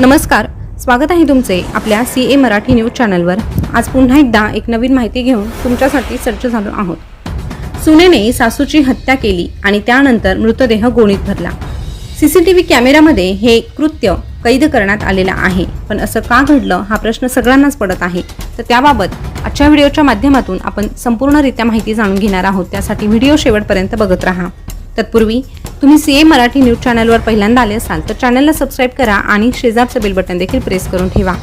नमस्कार स्वागत आहे तुमचे आपल्या सी ए मराठी न्यूज चॅनलवर. आज पुन्हा एकदा एक नवीन माहिती घेऊन तुमच्यासाठी सज्ज झालो आहोत. सुनेने सासूची हत्या केली आणि त्यानंतर मृतदेह गोणीत भरला. सी सी टी व्ही कॅमेऱ्यामध्ये हे कृत्य कैद करण्यात आलेलं आहे. पण असं का घडलं हा प्रश्न सगळ्यांनाच पडत आहे. तर त्याबाबत आजच्या व्हिडिओच्या माध्यमातून आपण संपूर्णरित्या माहिती जाणून घेणार आहोत. त्यासाठी व्हिडिओ शेवटपर्यंत बघत राहा. तत्पूर्वी तुम्ही सी ए मराठी न्यूज चॅनलवर पहिल्यांदा आले असाल तर चॅनलला सबस्क्राईब करा आणि शेजारचं बेल बटन देखील प्रेस करून ठेवा.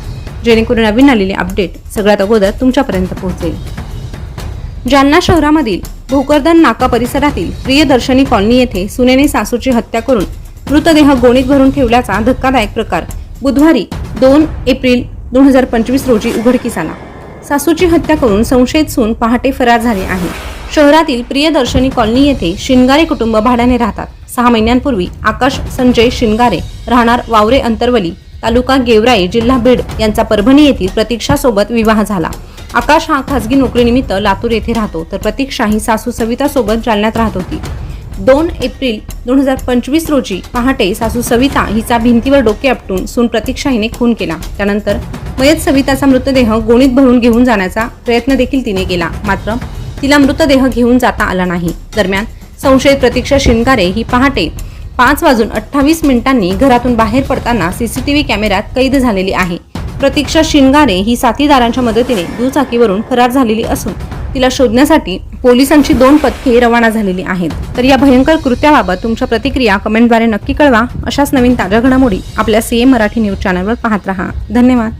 जेणेकरून नवीन आलेले अपडेट सगळ्यात अगोदर तुमच्यापर्यंत पोहोचेल. जालना शहरामधील भोकरदन नाका परिसरातील प्रियदर्शनी कॉलनी येथे सुनेने सासूची हत्या करून मृतदेह गोणीत भरून ठेवल्याचा धक्कादायक प्रकार बुधवारी दोन एप्रिल दोन हजार पंचवीस रोजी उघडकीस आला. सासूची हत्या करून संशयित सून पहाटे फरार झाले आहे. शहरातील प्रियदर्शनी कॉलनी येथे शिनगारे कुटुंब भाड्याने राहतात. सहा महिन्यांपूर्वी आकाश संजय शिनगारे राहणार वावरे अंतरवली तालुका गेवराई जिल्हा बीड यांचा परभणी येथील प्रतीक्षासोबत विवाह झाला. आकाश हा खासगी नोकरीनिमित्त लातूर येथे राहतो तर प्रतीक्षा ही सासू सविता सोबत जालन्यात राहत होती. दोन एप्रिल दोन हजार पंचवीस रोजी पहाटे सासू सविता हिचा भिंतीवर डोके आपटून सून प्रतीक्षा हिने खून केला. त्यानंतर मयत सविताचा मृतदेह गोणीत भरून घेऊन जाण्याचा प्रयत्न देखील तिने केला मात्र तिला मृतदेह घेऊन जाता आला नाही. दरम्यान संशयित प्रतीक्षा शिनगारे ही पहाटे पाच वाजून अठ्ठावीस मिनिटांनी घरातून बाहेर पडताना सीसीटीव्ही कॅमेऱ्यात कैद झालेली आहे. प्रतीक्षा शिनगारे ही साथीदारांच्या मदतीने दुचाकीवरून फरार झालेली असून तिला शोधण्यासाठी पोलिसांची दोन पथके रवाना झालेली आहेत. तर या भयंकर कृत्याबाबत तुमच्या प्रतिक्रिया कमेंटद्वारे नक्की कळवा. अशाच नवीन ताज्या घडामोडी आपल्या सीए मराठी न्यूज चॅनलवर पाहत रहा. धन्यवाद.